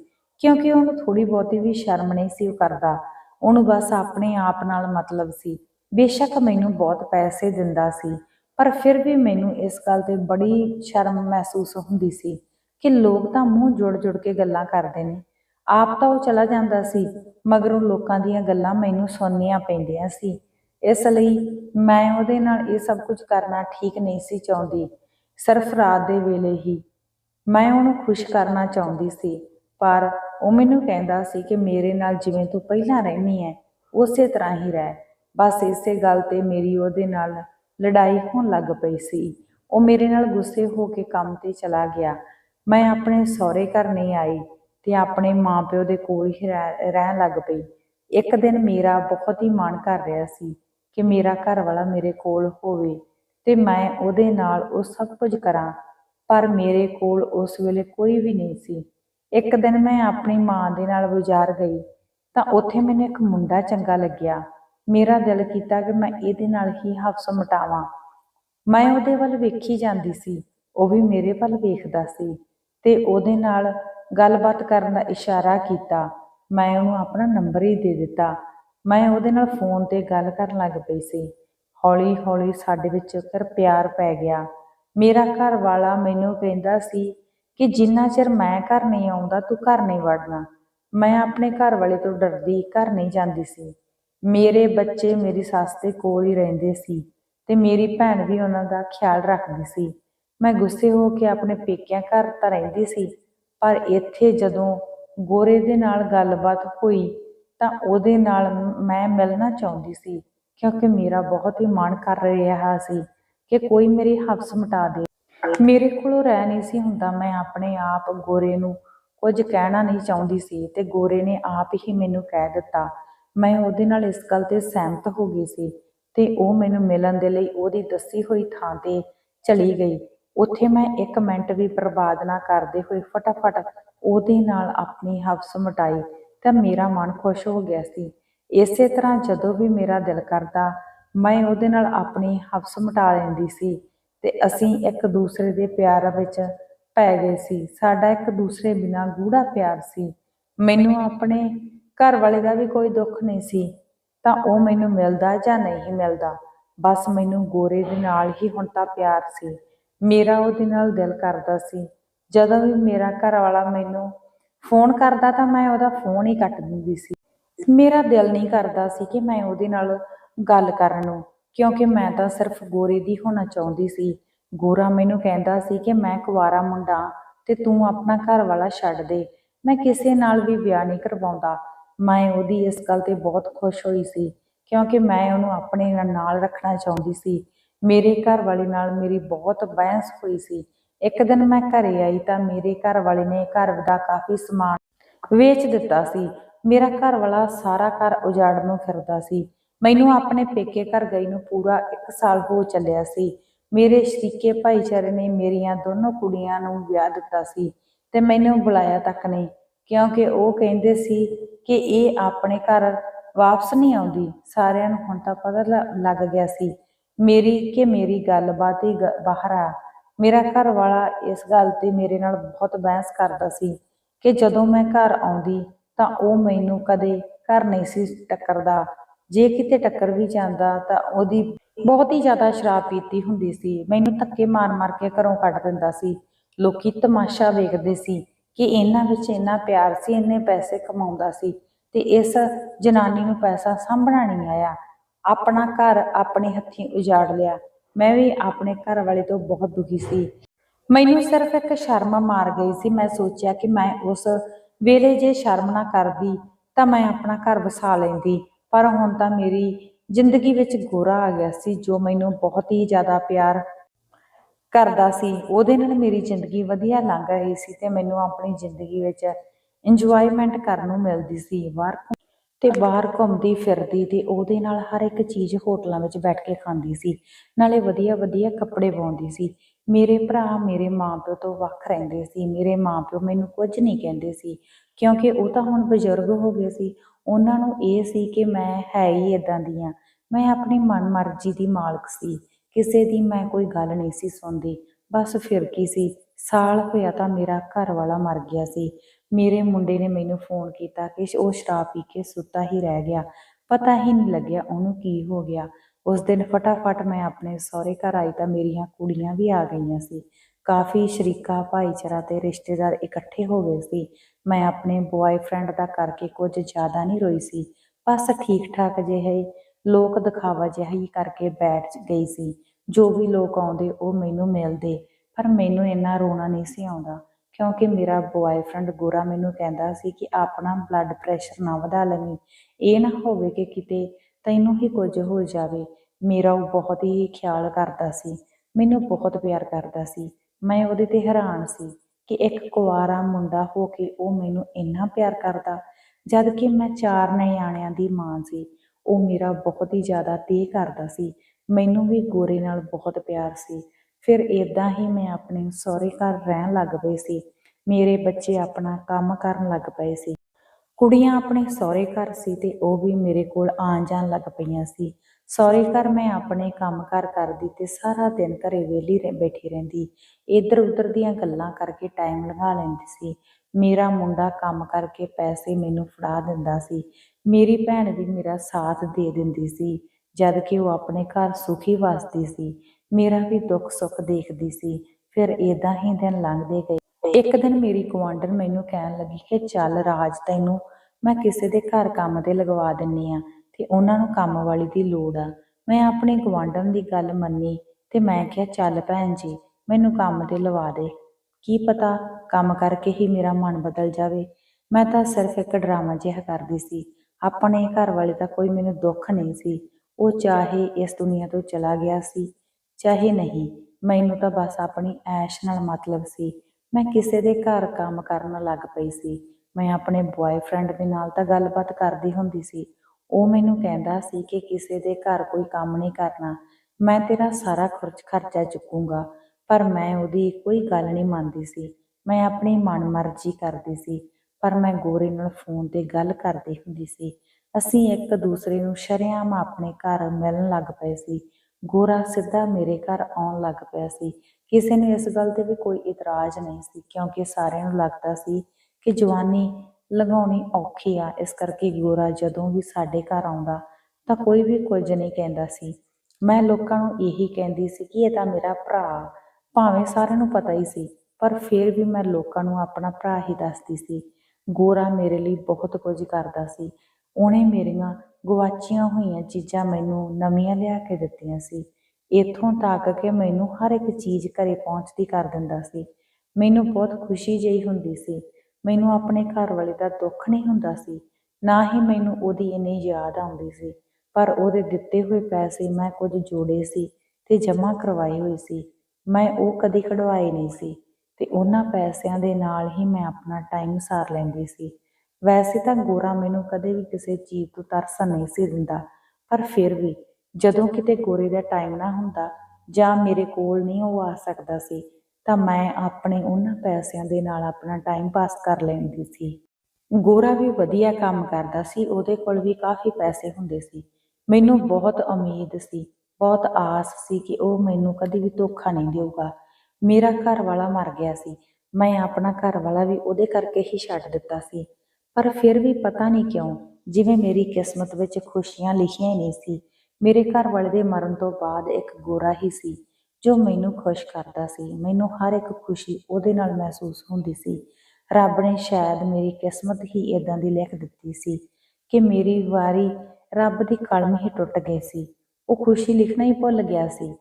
ਕਿਉਂਕਿ ਉਹਨੂੰ ਥੋੜੀ ਬਹੁਤੀ ਵੀ ਸ਼ਰਮ ਨਹੀਂ ਸੀ ਉਹ ਕਰਦਾ। ਉਹਨੂੰ ਬਸ ਆਪਣੇ ਆਪ ਨਾਲ ਮਤਲਬ ਸੀ। ਬੇਸ਼ੱਕ ਮੈਨੂੰ ਬਹੁਤ ਪੈਸੇ ਦਿੰਦਾ ਸੀ, ਪਰ ਫਿਰ ਵੀ ਮੈਨੂੰ ਇਸ ਗੱਲ ਤੇ ਬੜੀ ਸ਼ਰਮ ਮਹਿਸੂਸ ਹੁੰਦੀ ਸੀ ਕਿ ਲੋਕ ਤਾਂ ਮੂੰਹ ਜੁੜ ਜੁੜ ਕੇ ਗੱਲਾਂ ਕਰਦੇ ਨੇ। ਆਪ ਤਾਂ ਉਹ ਚਲਾ ਜਾਂਦਾ ਸੀ, ਮਗਰੋਂ ਲੋਕਾਂ ਦੀਆਂ ਗੱਲਾਂ ਮੈਨੂੰ ਸੁਣਨੀਆਂ ਪੈਂਦੀਆਂ ਸੀ। ਇਸ ਲਈ ਮੈਂ ਉਹਦੇ ਨਾਲ ਇਹ ਸਭ ਕੁਝ ਕਰਨਾ ਠੀਕ ਨਹੀਂ ਸੀ ਚਾਹੁੰਦੀ। ਸਿਰਫ ਰਾਤ ਦੇ ਵੇਲੇ ਹੀ ਮੈਂ ਉਹਨੂੰ ਖੁਸ਼ ਕਰਨਾ ਚਾਹੁੰਦੀ ਸੀ, ਪਰ ਉਹ ਮੈਨੂੰ ਕਹਿੰਦਾ ਸੀ ਕਿ ਮੇਰੇ ਨਾਲ ਜਿਵੇਂ ਤੂੰ ਪਹਿਲਾਂ ਰਹਿਨੀ ਹੈ ਉਸੇ ਤਰ੍ਹਾਂ ਹੀ ਰਹਿ। ਬਸ ਇਸੇ ਗੱਲ ਤੇ ਮੇਰੀ ਉਹਦੇ ਨਾਲ ਲੜਾਈ ਹੋਣ ਲੱਗ ਪਈ ਸੀ। ਉਹ ਮੇਰੇ ਨਾਲ ਗੁੱਸੇ ਹੋ ਕੇ ਕੰਮ ਤੇ ਚਲਾ ਗਿਆ। ਮੈਂ ਆਪਣੇ ਸਹੁਰੇ ਘਰ ਨਹੀਂ ਆਈ ਤੇ ਆਪਣੇ ਮਾਪਿਓ ਦੇ ਕੋਲ ਹੀ ਰਹਿ- ਰਹਿਣ ਲੱਗ ਪਈ। ਇੱਕ ਦਿਨ ਮੇਰਾ ਬਹੁਤ ਹੀ ਮਨ ਕਰ ਰਿਹਾ ਸੀ ਕਿ ਮੇਰਾ ਘਰ ਵਾਲਾ ਮੇਰੇ ਕੋਲ ਹੋਵੇ ਤੇ ਮੈਂ ਉਹਦੇ ਨਾਲ ਉਹ ਸਭ ਕੁਝ ਕਰਾਂ, ਪਰ ਮੇਰੇ ਕੋਲ ਉਸ ਵੇਲੇ ਕੋਈ ਵੀ ਨਹੀਂ ਸੀ। ਇੱਕ ਦਿਨ ਮੈਂ ਆਪਣੀ ਮਾਂ ਦੇ ਨਾਲ ਬਾਜ਼ਾਰ ਗਈ ਤਾਂ ਉੱਥੇ ਮੈਨੂੰ ਇੱਕ ਮੁੰਡਾ ਚੰਗਾ ਲੱਗਿਆ। ਮੇਰਾ ਦਿਲ ਕੀਤਾ ਕਿ ਮੈਂ ਇਹਦੇ ਨਾਲ ਹੀ ਹਵਸ ਮਟਾਵਾਂ। ਮੈਂ ਉਹਦੇ ਵੱਲ ਵੇਖੀ ਜਾਂਦੀ ਸੀ, ਉਹ ਵੀ ਮੇਰੇ ਵੱਲ ਵੇਖਦਾ ਸੀ ਤੇ ਉਹਦੇ ਨਾਲ ਗੱਲਬਾਤ ਕਰਨ ਦਾ ਇਸ਼ਾਰਾ ਕੀਤਾ। ਮੈਂ ਉਹਨੂੰ ਆਪਣਾ ਨੰਬਰ ਹੀ ਦੇ ਦਿੱਤਾ। ਮੈਂ ਉਹਦੇ ਨਾਲ ਫੋਨ ਤੇ ਗੱਲ ਕਰਨ ਲੱਗ ਪਈ ਸੀ। ਹੌਲੀ ਹੌਲੀ ਸਾਡੇ ਵਿੱਚ ਫਿਰ ਪਿਆਰ ਪੈ ਗਿਆ। ਮੇਰਾ ਘਰ ਵਾਲਾ ਮੈਨੂੰ ਕਹਿੰਦਾ ਸੀ ਕਿ ਜਿੰਨਾ ਚਿਰ ਮੈਂ ਘਰ ਨਹੀਂ ਆਉਂਦਾ, ਤੂੰ ਘਰ ਨਹੀਂ ਵੜਨਾ। ਮੈਂ ਆਪਣੇ ਘਰ ਵਾਲੇ ਤੋਂ ਡਰਦੀ ਘਰ ਨਹੀਂ ਜਾਂਦੀ ਸੀ। ਮੇਰੇ ਬੱਚੇ ਮੇਰੀ ਸੱਸ ਦੇ ਕੋਲ ਹੀ ਰਹਿੰਦੇ ਸੀ ਤੇ ਮੇਰੀ ਭੈਣ ਵੀ ਉਹਨਾਂ ਦਾ ਖਿਆਲ ਰੱਖਦੀ ਸੀ। ਮੈਂ ਗੁੱਸੇ ਹੋ ਕੇ ਆਪਣੇ ਪੇਕਿਆਂ ਘਰ ਤਾਂ ਰਹਿੰਦੀ ਸੀ, ਪਰ ਇੱਥੇ ਜਦੋਂ ਗੋਰੇ ਦੇ ਨਾਲ ਗੱਲਬਾਤ ਹੋਈ ਤਾਂ ਉਹਦੇ ਨਾਲ ਮੈਂ ਮਿਲਣਾ ਚਾਹੁੰਦੀ ਸੀ, ਕਿਉਂਕਿ ਮੇਰਾ ਬਹੁਤ ਹੀ ਮਨ ਕਰ ਰਿਹਾ ਸੀ ਕਿ ਕੋਈ ਮੇਰੀ ਹਵਸ ਮਟਾ ਦੇ। ਮੇਰੇ ਕੋਲੋਂ ਰਹਿ ਨਹੀਂ ਸੀ ਹੁੰਦਾ, ਮੈਂ ਆਪਣੇ ਆਪ ਗੋਰੇ ਨੂੰ ਕੁਝ ਕਹਿਣਾ ਨਹੀਂ ਚਾਹੁੰਦੀ ਸੀ ਤੇ ਗੋਰੇ ਨੇ ਆਪ ਹੀ ਮੈਨੂੰ ਕਹਿ ਦਿੱਤਾ ਮੈਂ ਉਹਦੇ ਨਾਲ ਇਸ ਗੱਲ ਤੇ ਸਹਿਮਤ ਹੋ ਗਈ ਸੀ ਤੇ ਉਹ ਮੈਨੂੰ ਮਿਲਣ ਦੇ ਲਈ ਉਹਦੀ ਦੱਸੀ ਹੋਈ ਥਾਂ ਤੇ ਚਲੀ ਗਈ। ਉੱਥੇ ਮੈਂ ਇੱਕ ਮਿੰਟ ਵੀ ਬਰਬਾਦ ਨਾ ਕਰਦੇ ਹੋਏ ਫਟਾਫਟ ਉਹਦੇ ਨਾਲ ਆਪਣੀ ਹਵਸ ਮਟਾਈ ਤਾਂ ਮੇਰਾ ਮਨ ਖੁਸ਼ ਹੋ ਗਿਆ ਸੀ। ਇਸੇ ਤਰ੍ਹਾਂ ਜਦੋਂ ਵੀ ਮੇਰਾ ਦਿਲ ਕਰਦਾ, ਮੈਂ ਉਹਦੇ ਨਾਲ ਆਪਣੀ ਹਵਸ ਮਟਾ ਲੈਂਦੀ ਸੀ ਤੇ ਅਸੀਂ ਇੱਕ ਦੂਸਰੇ ਦੇ ਪਿਆਰ ਵਿੱਚ ਪੈ ਗਏ ਸੀ। ਸਾਡਾ ਇੱਕ ਦੂਸਰੇ ਬਿਨਾਂ ਗੂੜਾ ਪਿਆਰ ਸੀ। ਮੈਨੂੰ ਆਪਣੇ ਘਰ ਵਾਲੇ ਦਾ ਵੀ ਕੋਈ ਦੁੱਖ ਨਹੀਂ ਸੀ, ਤਾਂ ਉਹ ਮੈਨੂੰ ਮਿਲਦਾ ਜਾਂ ਨਹੀਂ ਮਿਲਦਾ? ਬਸ ਮੈਨੂੰ ਗੋਰੇ ਦੇ ਨਾਲ ਹੀ ਹੁਣ ਤਾਂ ਪਿਆਰ ਸੀ। ਮੇਰਾ ਉਹਦੇ ਨਾਲ ਦਿਲ ਕਰਦਾ ਸੀ। ਜਦੋਂ ਵੀ ਮੇਰਾ ਘਰ ਵਾਲਾ ਮੈਨੂੰ ਫੋਨ ਕਰਦਾ ਤਾਂ ਮੈਂ ਉਹਦਾ ਫੋਨ ਹੀ ਕੱਟ ਦਿੰਦੀ ਸੀ। ਮੇਰਾ ਦਿਲ ਨਹੀਂ ਕਰਦਾ ਸੀ ਕਿ ਮੈਂ ਉਹਦੇ ਨਾਲ ਗੱਲ ਕਰਨ ਨੂੰ, ਕਿਉਂਕਿ ਮੈਂ ਤਾਂ ਸਿਰਫ ਗੋਰੇ ਦੀ ਹੋਣਾ ਚਾਹੁੰਦੀ ਸੀ। ਗੋਰਾ ਮੈਨੂੰ ਕਹਿੰਦਾ ਸੀ ਕਿ ਮੈਂ ਕੁਵਾਰਾ ਮੁੰਡਾ ਤੇ ਤੂੰ ਆਪਣਾ ਘਰ ਵਾਲਾ ਛੱਡ ਦੇ। ਮੈਂ ਕਿਸੇ ਨਾਲ ਵੀ ਵਿਆਹ ਨਹੀਂ ਕਰਵਾਉਂਦਾ। ਮੈਂ ਉਹਦੀ ਇਸ ਗੱਲ ਤੇ ਬਹੁਤ ਖੁਸ਼ ਹੋਈ ਸੀ, ਕਿਉਂਕਿ ਮੈਂ ਉਹਨੂੰ ਆਪਣੇ ਨਾਲ ਰੱਖਣਾ ਚਾਹੁੰਦੀ ਸੀ। ਮੇਰੇ ਘਰ ਵਾਲੇ ਨਾਲ ਮੇਰੀ ਬਹੁਤ ਬਹਿਸ ਹੋਈ ਸੀ। ਇੱਕ ਦਿਨ ਮੈਂ ਘਰੇ ਆਈ ਤਾਂ ਮੇਰੇ ਘਰ ਵਾਲੇ ਨੇ ਘਰ ਦਾ ਕਾਫੀ ਸਮਾਨ ਵੇਚ ਦਿੱਤਾ ਸੀ। ਮੇਰਾ ਘਰ ਵਾਲਾ ਸਾਰਾ ਘਰ ਉਜਾੜਨ ਨੂੰ ਫਿਰਦਾ ਸੀ। ਮੈਨੂੰ ਆਪਣੇ ਪੇਕੇ ਘਰ ਗਈ ਨੂੰ ਪੂਰਾ 1 ਸਾਲ ਹੋ ਚੱਲਿਆ ਸੀ। ਮੇਰੇ ਸ਼ਰੀਕੇ ਭਾਈਚਾਰੇ ਨੇ ਮੇਰੀਆਂ ਦੋਨੋਂ ਕੁੜੀਆਂ ਨੂੰ ਵਿਆਹ ਦਿੱਤਾ ਸੀ ਤੇ ਮੈਨੂੰ ਬੁਲਾਇਆ ਤੱਕ ਨਹੀਂ, ਕਿਉਂਕਿ ਉਹ ਕਹਿੰਦੇ ਸੀ ਕਿ ਇਹ ਆਪਣੇ ਘਰ ਵਾਪਸ ਨਹੀਂ ਆਉਂਦੀ। ਸਾਰਿਆਂ ਨੂੰ ਹੁਣ ਤਾਂ ਪਤਾ ਲ- ਲੱਗ ਗਿਆ ਸੀ, ਮੇਰੀ ਕਿ ਮੇਰੀ ਗੱਲਬਾਤ ਹੀ ਬਾਹਰ ਆ। ਮੇਰਾ ਘਰ ਵਾਲਾ ਇਸ ਗੱਲ ਤੇ ਮੇਰੇ ਨਾਲ ਬਹੁਤ ਬਹਿਸ ਕਰਦਾ ਸੀ ਕਿ ਜਦੋਂ ਮੈਂ ਘਰ ਆਉਂਦੀ ਤਾਂ ਉਹ ਮੈਨੂੰ ਕਦੇ ਘਰ ਨਹੀਂ ਸੀ ਟੱਕਰਦਾ। ਜੇ ਕਿਤੇ ਟੱਕਰ ਵੀ ਜਾਂਦਾ ਤਾਂ ਉਹਦੀ ਬਹੁਤ ਹੀ ਜ਼ਿਆਦਾ ਸ਼ਰਾਬ ਪੀਤੀ ਹੁੰਦੀ ਸੀ। ਮੈਨੂੰ ਧੱਕੇ ਮਾਰ-ਮਾਰ ਕੇ ਘਰੋਂ ਕੱਢ ਦਿੰਦਾ ਸੀ। ਲੋਕੀ ਤਮਾਸ਼ਾ ਵੇਖਦੇ ਸੀ ਕਿ ਇਹਨਾਂ ਵਿੱਚ ਇੰਨਾ ਪਿਆਰ ਸੀ, ਇੰਨੇ ਪੈਸੇ ਕਮਾਉਂਦਾ ਸੀ ਤੇ ਇਸ ਜਨਾਨੀ ਨੂੰ ਪੈਸਾ ਸਾਂਭਣਾ ਨਹੀਂ ਆਇਆ। ਆਪਣਾ ਘਰ ਆਪਣੇ ਹੱਥੀਂ ਉਜਾੜ ਲਿਆ। ਮੈਂ ਵੀ ਆਪਣੇ ਘਰ ਵਾਲੇ ਤੋਂ ਬਹੁਤ ਦੁਖੀ ਸੀ। ਮੈਨੂੰ ਸਿਰਫ ਇੱਕ ਸ਼ਰਮ ਮਾਰ ਗਈ ਸੀ। ਮੈਂ ਸੋਚਿਆ ਕਿ ਮੈਂ ਉਸ ਵੇਲੇ ਜੇ ਸ਼ਰਮ ਨਾ ਕਰਦੀ ਤਾਂ ਮੈਂ ਆਪਣਾ ਘਰ ਵਸਾ ਲੈਂਦੀ। ਪਰ ਹੁਣ ਤਾਂ ਮੇਰੀ ਜ਼ਿੰਦਗੀ ਵਿੱਚ ਗੋਰਾ ਆ ਗਿਆ ਸੀ, ਜੋ ਮੈਨੂੰ ਬਹੁਤ ਹੀ ਜ਼ਿਆਦਾ ਪਿਆਰ ਕਰਦਾ ਸੀ। ਉਹਦੇ ਨਾਲ ਮੇਰੀ ਜ਼ਿੰਦਗੀ ਵਧੀਆ ਲੰਘ ਰਹੀ ਸੀ ਤੇ ਮੈਨੂੰ ਆਪਣੀ ਜ਼ਿੰਦਗੀ ਵਿੱਚ ਇੰਜੋਇਮੈਂਟ ਕਰਨ ਨੂੰ ਮਿਲਦੀ ਸੀ। ਬਾਹਰ ਘੁੰ- ਤੇ ਬਾਹਰ ਘੁੰਮਦੀ ਫਿਰਦੀ ਤੇ ਉਹਦੇ ਨਾਲ ਹਰ ਇੱਕ ਚੀਜ਼ ਹੋਟਲਾਂ ਵਿੱਚ ਬੈਠ ਕੇ ਖਾਂਦੀ ਸੀ। ਨਾਲੇ ਵਧੀਆ ਵਧੀਆ ਕੱਪੜੇ ਪਾਉਂਦੀ ਸੀ। ਮੇਰੇ ਭਰਾ ਮੇਰੇ ਮਾਪਿਓ ਤੋਂ ਵੱਖ ਰਹਿੰਦੇ ਸੀ। ਮੇਰੇ ਮਾਪਿਓ ਮੈਨੂੰ ਕੁਝ ਨਹੀਂ ਕਹਿੰਦੇ ਸੀ। ਕਿਉਂਕਿ ਉਹ ਤਾਂ ਹੁਣ ਬਜ਼ੁਰਗ ਹੋ ਗਏ ਸੀ। ਉਹਨਾਂ ਨੂੰ ਇਹ ਸੀ ਕਿ ਮੈਂ ਹੈ ਹੀ ਇਦਾਂ ਦੀ ਆ ਮੈਂ ਆਪਣੀ ਮਨਮਰਜ਼ੀ ਦੀ ਮਾਲਕ ਸੀ। ਕਿਸੇ ਦੀ ਮੈਂ ਕੋਈ ਗੱਲ ਨਹੀਂ ਸੀ ਸੁਣਦੀ। ਬਸ ਫਿਰ ਕੀ ਸੀ? ਸਾਲ ਹੋਇਆ ਤਾਂ ਮੇਰਾ ਘਰ ਵਾਲਾ ਮਰ ਗਿਆ ਸੀ। ਮੇਰੇ ਮੁੰਡੇ ਨੇ ਮੈਨੂੰ ਫੋਨ ਕੀਤਾ ਕਿ ਉਹ ਸ਼ਰਾਬ ਪੀ ਕੇ ਸੁੱਤਾ ਹੀ ਰਹਿ ਗਿਆ। ਪਤਾ ਹੀ ਨਹੀਂ ਲੱਗਿਆ ਉਹਨੂੰ ਕੀ ਹੋ ਗਿਆ। ਉਸ ਦਿਨ ਫਟਾਫਟ ਮੈਂ ਆਪਣੇ ਸਹੁਰੇ ਘਰ ਆਈ ਤਾਂ ਮੇਰੀਆਂ ਕੁੜੀਆਂ ਵੀ ਆ ਗਈਆਂ ਸੀ। ਕਾਫੀ ਸ਼ਰੀਕਾ ਭਾਈਚਾਰਾ ਤੇ ਰਿਸ਼ਤੇਦਾਰ ਇਕੱਠੇ ਹੋ ਗਏ ਸੀ। ਮੈਂ ਆਪਣੇ ਬॉयਫ੍ਰੈਂਡ ਦਾ ਕਰਕੇ ਕੁਝ ਜ਼ਿਆਦਾ ਨਹੀਂ ਰੋਈ ਸੀ। ਬਸ ਠੀਕ ਠਾਕ ਜਿਹੇ ਲੋਕ ਦਿਖਾਵਾ ਜਿਹਾ ਹੀ ਕਰਕੇ ਬੈਠ ਗਈ ਸੀ। ਜੋ ਵੀ ਲੋਕ ਆਉਂਦੇ, ਉਹ ਮੈਨੂੰ ਮਿਲਦੇ। ਪਰ ਮੈਨੂੰ ਇੰਨਾ ਰੋਣਾ ਨਹੀਂ ਸੀ ਆਉਂਦਾ, ਕਿਉਂਕਿ ਮੇਰਾ ਬॉयਫ੍ਰੈਂਡ ਗੋਰਾ ਮੈਨੂੰ ਕਹਿੰਦਾ ਸੀ ਕਿ ਆਪਣਾ ਬਲੱਡ ਪ੍ਰੈਸ਼ਰ ਨਾ ਵਧਾ ਲਵੀਂ। ਇਹ ਨਾ ਹੋਵੇ ਕਿ ਕਿਤੇ ਤੈਨੂੰ ਹੀ ਕੁਝ ਹੋ ਜਾਵੇ। ਮੇਰਾ ਉਹ ਬਹੁਤ ਹੀ ਖਿਆਲ ਕਰਦਾ ਸੀ। ਮੈਨੂੰ ਬਹੁਤ ਪਿਆਰ ਕਰਦਾ ਸੀ। ਮੈਂ ਉਹਦੇ ਤੇ ਹੈਰਾਨ ਸੀ ਕਿ ਇੱਕ ਕੁਆਰਾ ਮੁੰਡਾ ਹੋ ਕੇ ਉਹ ਮੈਨੂੰ ਇੰਨਾ ਪਿਆਰ ਕਰਦਾ, ਜਦ ਕਿ ਮੈਂ ਚਾਰ ਨਿਆਣਿਆਂ ਦੀ ਮਾਂ ਸੀ। ਉਹ ਮੇਰਾ ਬਹੁਤ ਹੀ ਜ਼ਿਆਦਾ ਤੇਹ ਕਰਦਾ ਸੀ। ਮੈਨੂੰ ਵੀ ਗੋਰੇ ਨਾਲ ਬਹੁਤ ਪਿਆਰ ਸੀ। ਫਿਰ ਇਦਾਂ ਹੀ ਮੈਂ ਆਪਣੇ ਸਹੁਰੇ ਘਰ ਰਹਿਣ ਲੱਗ ਪਈ ਸੀ। ਮੇਰੇ ਬੱਚੇ ਆਪਣਾ ਕੰਮ ਕਰਨ ਲੱਗ ਪਏ ਸੀ। ਕੁੜੀਆਂ ਆਪਣੇ ਸਹੁਰੇ ਘਰ ਸੀ ਤੇ ਉਹ ਵੀ ਮੇਰੇ ਕੋਲ ਆਉਣ ਜਾਣ ਲੱਗ ਪਈਆਂ ਸੀ। ਸਹੁਰੇ ਘਰ ਮੈਂ ਆਪਣੇ ਕੰਮ ਕਾਰ ਕਰਦੀ ਤੇ ਸਾਰਾ ਦਿਨ ਘਰੇ ਵਿਹਲੀ ਰਹਿ ਬੈਠੀ ਰਹਿੰਦੀ। ਇੱਧਰ ਉੱਧਰ ਦੀਆਂ ਗੱਲਾਂ ਕਰਕੇ ਟਾਈਮ ਲਗਾ ਲੈਂਦੀ ਸੀ। ਮੇਰਾ ਮੁੰਡਾ ਕੰਮ ਕਰਕੇ ਪੈਸੇ ਮੈਨੂੰ ਫੜਾ ਦਿੰਦਾ ਸੀ। ਮੇਰੀ ਭੈਣ ਵੀ ਮੇਰਾ ਸਾਥ ਦੇ ਦਿੰਦੀ ਸੀ ਜਦ ਕਿ ਉਹ ਆਪਣੇ ਘਰ ਸੁਖੀ ਵਸਦੀ ਸੀ। ਮੇਰਾ ਵੀ ਦੁੱਖ ਸੁੱਖ ਦੇਖਦੀ ਸੀ। ਫਿਰ ਇਦਾਂ ਹੀ ਦਿਨ ਲੰਘਦੇ ਗਏ। ਇੱਕ ਦਿਨ ਮੇਰੀ ਗੁਆਂਢਣ ਮੈਨੂੰ ਕਹਿਣ ਲੱਗੀ ਕਿ ਚੱਲ ਰਾਜ, ਤੈਨੂੰ ਮੈਂ ਕਿਸੇ ਦੇ ਘਰ ਕੰਮ ਤੇ ਲਗਵਾ ਦਿੰਨੀ ਆ ਤੇ ਉਹਨਾਂ ਨੂੰ ਕੰਮ ਵਾਲੀ ਦੀ ਲੋੜ ਆ। ਮੈਂ ਆਪਣੇ ਗੁਆਂਢਣ ਦੀ ਗੱਲ ਮੰਨੀ ਤੇ ਮੈਂ ਕਿਹਾ, ਚੱਲ ਭੈਣ ਜੀ, ਮੈਨੂੰ ਕੰਮ ਤੇ ਲਵਾ ਦੇ। ਕੀ ਪਤਾ ਕੰਮ ਕਰਕੇ ਹੀ ਮੇਰਾ ਮਨ ਬਦਲ ਜਾਵੇ। ਮੈਂ ਤਾਂ ਸਿਰਫ ਇੱਕ ਡਰਾਮਾ ਜਿਹਾ ਕਰਦੀ ਸੀ। ਆਪਣੇ ਘਰ ਵਾਲੇ ਦਾ ਕੋਈ ਮੈਨੂੰ ਦੁੱਖ ਨਹੀਂ ਸੀ। ਉਹ ਚਾਹੇ ਇਸ ਦੁਨੀਆ ਤੋਂ ਚਲਾ ਗਿਆ ਸੀ, ਚਾਹੇ ਨਹੀਂ, ਮੈਨੂੰ ਤਾਂ ਬਸ ਆਪਣੀ ਐਸ਼ ਨਾਲ ਮਤਲਬ ਸੀ। ਮੈਂ ਕਿਸੇ ਦੇ ਘਰ ਕੰਮ ਕਰਨ ਲੱਗ ਪਈ ਸੀ। ਮੈਂ ਆਪਣੇ ਬॉयਫ੍ਰੈਂਡ ਦੇ ਨਾਲ ਤਾਂ ਗੱਲਬਾਤ ਕਰਦੀ ਹੁੰਦੀ ਸੀ। ਉਹ ਮੈਨੂੰ ਕਹਿੰਦਾ ਸੀ ਕਿ ਕਿਸੇ ਦੇ ਘਰ ਕੋਈ ਕੰਮ ਨਹੀਂ ਕਰਨਾ। ਮੈਂ ਤੇਰਾ ਸਾਰਾ ਖਰਚ ਖਰਚਾ ਚੁੱਕੂੰਗਾ। ਪਰ ਮੈਂ ਉਹਦੀ ਕੋਈ ਗੱਲ ਨਹੀਂ ਮੰਨਦੀ ਸੀ। ਮੈਂ ਆਪਣੀ ਮਨਮਰਜ਼ੀ ਕਰਦੀ ਸੀ, ਪਰ ਮੈਂ ਗੋਰੇ ਨਾਲ ਫੋਨ ਤੇ ਗੱਲ ਕਰਦੀ ਹੁੰਦੀ ਸੀ। ਅਸੀਂ ਇੱਕ ਦੂਸਰੇ ਨੂੰ ਸ਼ਰੇਆਮ ਆਪਣੇ ਘਰ ਮਿਲਣ ਲੱਗ ਪਏ ਸੀ। ਗੋਰਾ ਸਿੱਧਾ ਮੇਰੇ ਘਰ ਆਉਣ ਲੱਗ ਪਿਆ ਸੀ। ਕਿਸੇ ਨੂੰ ਇਸ ਗੱਲ ਤੇ ਵੀ ਕੋਈ ਇਤਰਾਜ਼ ਨਹੀਂ ਸੀ, ਕਿਉਂਕਿ ਸਾਰਿਆਂ ਨੂੰ ਲੱਗਦਾ ਸੀ ਕਿ ਜਵਾਨੀ ਲਗਾਉਣੀ ਔਖੀ ਆ। ਇਸ ਕਰਕੇ ਗੋਰਾ ਜਦੋਂ ਵੀ ਸਾਡੇ ਘਰ ਆਉਂਦਾ ਤਾਂ ਕੋਈ ਵੀ ਕੁਝ ਨਹੀਂ ਕਹਿੰਦਾ ਸੀ। ਮੈਂ ਲੋਕਾਂ ਨੂੰ ਇਹੀ ਕਹਿੰਦੀ ਸੀ ਕਿ ਇਹ ਤਾਂ ਮੇਰਾ ਭਰਾ ਭਾਵੇਂ ਸਾਰਿਆਂ ਨੂੰ ਪਤਾ ਹੀ ਸੀ, ਪਰ ਫਿਰ ਵੀ ਮੈਂ ਲੋਕਾਂ ਨੂੰ ਆਪਣਾ ਭਰਾ ਹੀ ਦੱਸਦੀ ਸੀ। ਗੋਰਾ ਮੇਰੇ ਲਈ ਬਹੁਤ ਕੁਝ ਕਰਦਾ ਸੀ। ਉਹਨੇ ਮੇਰੀਆਂ ਗਵਾਚੀਆਂ ਹੋਈਆਂ ਚੀਜ਼ਾਂ ਮੈਨੂੰ ਨਵੀਆਂ ਲਿਆ ਕੇ ਦਿੱਤੀਆਂ ਸੀ। ਇੱਥੋਂ ਤੱਕ ਕਿ ਮੈਨੂੰ ਹਰ ਇੱਕ ਚੀਜ਼ ਘਰੇ ਪਹੁੰਚਦੀ ਕਰ ਦਿੰਦਾ ਸੀ। ਮੈਨੂੰ ਬਹੁਤ ਖੁਸ਼ੀ ਜਿਹੀ ਹੁੰਦੀ ਸੀ। ਮੈਨੂੰ ਆਪਣੇ ਘਰ ਵਾਲੇ ਦਾ ਦੁੱਖ ਨਹੀਂ ਹੁੰਦਾ ਸੀ, ਨਾ ਹੀ ਮੈਨੂੰ ਉਹਦੀ ਇੰਨੀ ਯਾਦ ਆਉਂਦੀ ਸੀ। ਪਰ ਉਹਦੇ ਦਿੱਤੇ ਹੋਏ ਪੈਸੇ ਮੈਂ ਕੁਝ ਜੋੜੇ ਸੀ ਤੇ ਜਮ੍ਹਾਂ ਕਰਵਾਏ ਹੋਏ ਸੀ। ਮੈਂ ਉਹ ਕਦੀ ਕਢਵਾਏ ਨਹੀਂ ਸੀ ਤੇ ਉਹਨਾਂ ਪੈਸਿਆਂ ਦੇ ਨਾਲ ਹੀ ਮੈਂ ਆਪਣਾ ਟਾਈਮ ਸਾਰ ਲੈਂਦੀ ਸੀ। ਵੈਸੇ ਤਾਂ ਗੋਰਾ ਮੈਨੂੰ ਕਦੇ ਵੀ ਕਿਸੇ ਚੀਜ਼ ਤੋਂ ਤਰਸ ਨਹੀਂ ਸੀ ਦਿੰਦਾ, ਪਰ ਫਿਰ ਵੀ ਜਦੋਂ ਕਿਤੇ ਗੋਰੇ ਦਾ ਟਾਈਮ ਨਾ ਹੁੰਦਾ ਜਾਂ ਮੇਰੇ ਕੋਲ ਨਹੀਂ ਉਹ ਆ ਸਕਦਾ ਸੀ, ਤਾਂ ਮੈਂ ਆਪਣੇ ਉਹਨਾਂ ਪੈਸਿਆਂ ਦੇ ਨਾਲ ਆਪਣਾ ਟਾਈਮ ਪਾਸ ਕਰ ਲੈਂਦੀ ਸੀ। ਗੋਰਾ ਵੀ ਵਧੀਆ ਕੰਮ ਕਰਦਾ ਸੀ, ਉਹਦੇ ਕੋਲ ਵੀ ਕਾਫੀ ਪੈਸੇ ਹੁੰਦੇ ਸੀ। ਮੈਨੂੰ ਬਹੁਤ ਉਮੀਦ ਸੀ ਬਹੁਤ ਆਸ ਸੀ ਕਿ ਉਹ ਮੈਨੂੰ ਕਦੇ ਵੀ ਧੋਖਾ ਨਹੀਂ ਦੇਊਗਾ। ਮੇਰਾ ਘਰ ਵਾਲਾ ਮਰ ਗਿਆ ਸੀ। ਮੈਂ ਆਪਣਾ ਘਰ ਵਾਲਾ ਵੀ ਉਹਦੇ ਕਰਕੇ ਹੀ ਛੱਡ ਦਿੱਤਾ ਸੀ। ਪਰ ਫਿਰ ਵੀ ਪਤਾ ਨਹੀਂ ਕਿਉਂ, ਜਿਵੇਂ ਮੇਰੀ ਕਿਸਮਤ ਵਿੱਚ ਖੁਸ਼ੀਆਂ ਲਿਖੀਆਂ ਹੀ ਨਹੀਂ ਸੀ, ਮੇਰੇ ਘਰ ਵਾਲੇ ਦੇ ਮਰਨ ਤੋਂ ਬਾਅਦ ਇੱਕ ਗੋਰਾ ਹੀ ਸੀ, ਜੋ ਮੈਨੂੰ ਖੁਸ਼ ਕਰਦਾ ਸੀ। ਮੈਨੂੰ ਹਰ ਇੱਕ ਖੁਸ਼ੀ ਉਹਦੇ ਨਾਲ ਮਹਿਸੂਸ ਹੁੰਦੀ ਸੀ। ਰੱਬ ਨੇ ਸ਼ਾਇਦ ਮੇਰੀ ਕਿਸਮਤ ਹੀ ਇਦਾਂ ਦੀ ਲਿਖ ਦਿੱਤੀ ਸੀ ਕਿ ਮੇਰੀ ਵਾਰੀ ਰੱਬ ਦੀ ਕਲਮ ਹੀ ਟੁੱਟ ਗਈ ਸੀ। ਉਹ ਖੁਸ਼ੀ ਲਿਖਣਾ ਹੀ ਭੁੱਲ ਗਿਆ ਸੀ।